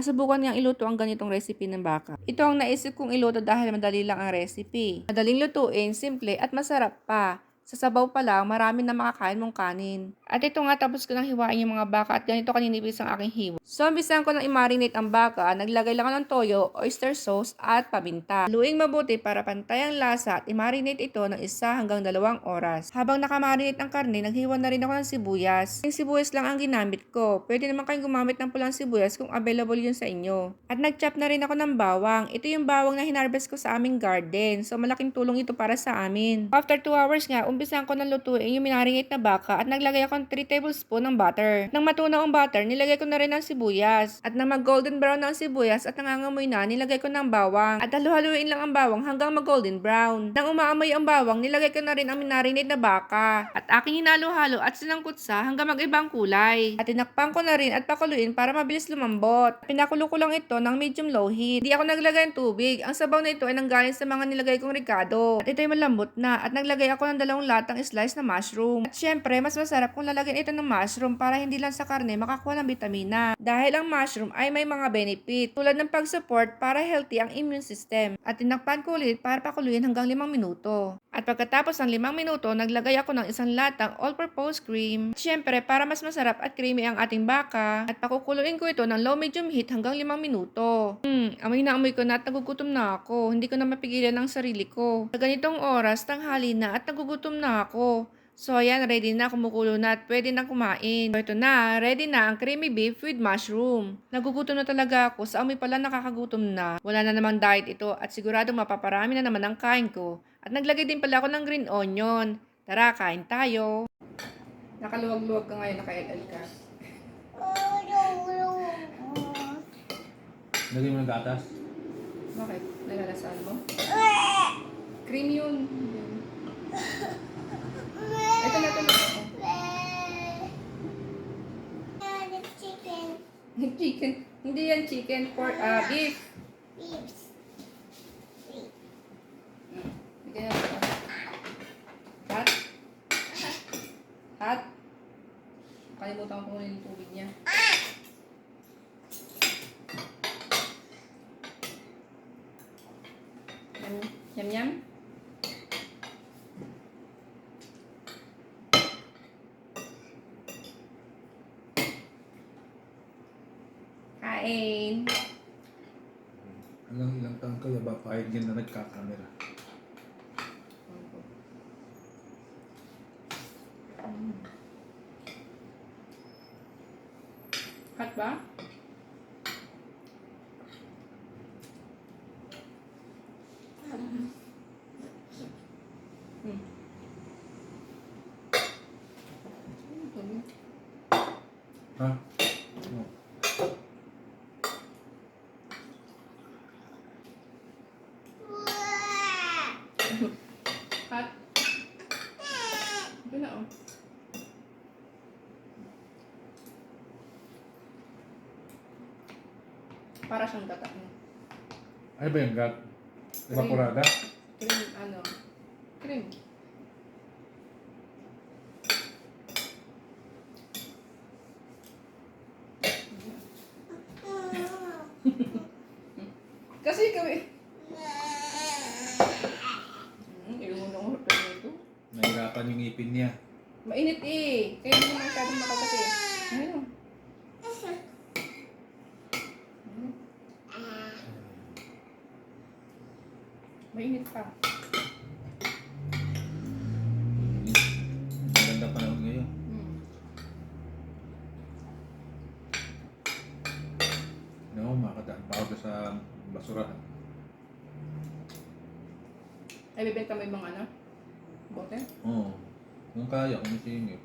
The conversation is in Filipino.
Masubukan niyang iluto ang ganitong recipe ng baka. Ito ang naisip kong iluto dahil madali lang ang recipe. Madaling lutuin, simple at masarap pa. Sa sabaw pa lang, marami na makakain mong kanin. At ito nga tapos ko nang hiwain yung mga baka at ganito kaninipis ang aking hiwa. So, umpisan ko nang i-marinate ang baka. Naglagay lang ako ng toyo, oyster sauce at paminta. Luing mabuti para pantay ang lasa at i-marinate ito ng isa hanggang dalawang oras. Habang nakamarinate ang karne, naghiwa na rin ako ng sibuyas. Yung sibuyas lang ang ginamit ko. Pwede naman kayong gumamit ng pulang sibuyas kung available yun sa inyo. At nag-chop na rin ako ng bawang. Ito yung bawang na hinarvest ko sa aming garden. So, malaking tulong ito para sa amin. After 2 hours nga, umpisan ko na lutuin yung minarinate na baka at naglagay ako ng 3 tablespoon ng butter. Nang matunaw ang butter, nilagay ko na rin ang sibuyas. At nang mag-golden brown na ang sibuyas at nangangamoy na, nilagay ko ng bawang. At halu-haluin lang ang bawang hanggang mag-golden brown. Nang umaamoy ang bawang, nilagay ko na rin ang minarinate na baka. At aking hinalo-halo at sinangkot sa hanggang mag-ibang kulay. At tinakpan ko na rin at pakuluin para mabilis lumambot. Pinakulo ko lang ito ng medium low heat. Hindi ako naglagay ng tubig. Ang sabaw na ito ay nanggaling sa mga nilagay kong ricado. At ito ay malambot na. At naglagay ako ng dalawang latang slice na mushroom. At syempre, mas masarap kung lalagyan ito ng mushroom para hindi lang sa karne makakuha ng bitamina. Dahil ang mushroom ay may mga benefit tulad ng pag-support para healthy ang immune system. At tinakpan ko ulit para pakuluin hanggang limang minuto. At pagkatapos ng limang minuto, naglagay ako ng isang latang all-purpose cream. Syempre, para mas masarap at creamy ang ating baka. At pakukuluin ko ito ng low-medium heat hanggang limang minuto. Hmm, amoy na amoy ko na at nagugutom na ako. Hindi ko na mapigilan ang sarili ko. Sa ganitong oras, tanghali na at nagugutom na ako. So ayan, ready na, kumukulo na at pwede na kumain. So ito na, ready na ang creamy beef with mushroom. Nagugutom na talaga ako, sa amoy pala nakakagutom na. Wala na namang diet ito at sigurado mapaparami na naman ang kain ko. At naglagay din pala ako ng green onion. Tara, kain tayo. Nakaluwag-luwag ka ngayon, naka-LL ka. Lagyan mo ng gatas. Bakit? Nalalasaan mo? Cream yun. Ito na, ito na. Chicken. Hindi yan chicken. Pork, ah, beef. Bigyan natin. Hot? Hot? Kalimutan ko kunin yung tubig niya. Yum, yum, yum. Kain. Hanggang ilang taon kayo ba pahit yan na nagkakamera? Hot ba? Hmm. Ha? Oh. Hot. Ito na oh. Para siyang gata. Ano ba yung gat? Evaporada? Cream, ano? Cream. Nahirapan yung ipin niya. Mainit eh. Kaya hindi mo masyadong makakati. Ayun. Mainit pa. Maganda panahon ngayon. Hmm. No, makadaan pa ako sa basurahan. Ay, bibenta mo ibang ano? Bote? Oo. Kung kaya, kung masingit.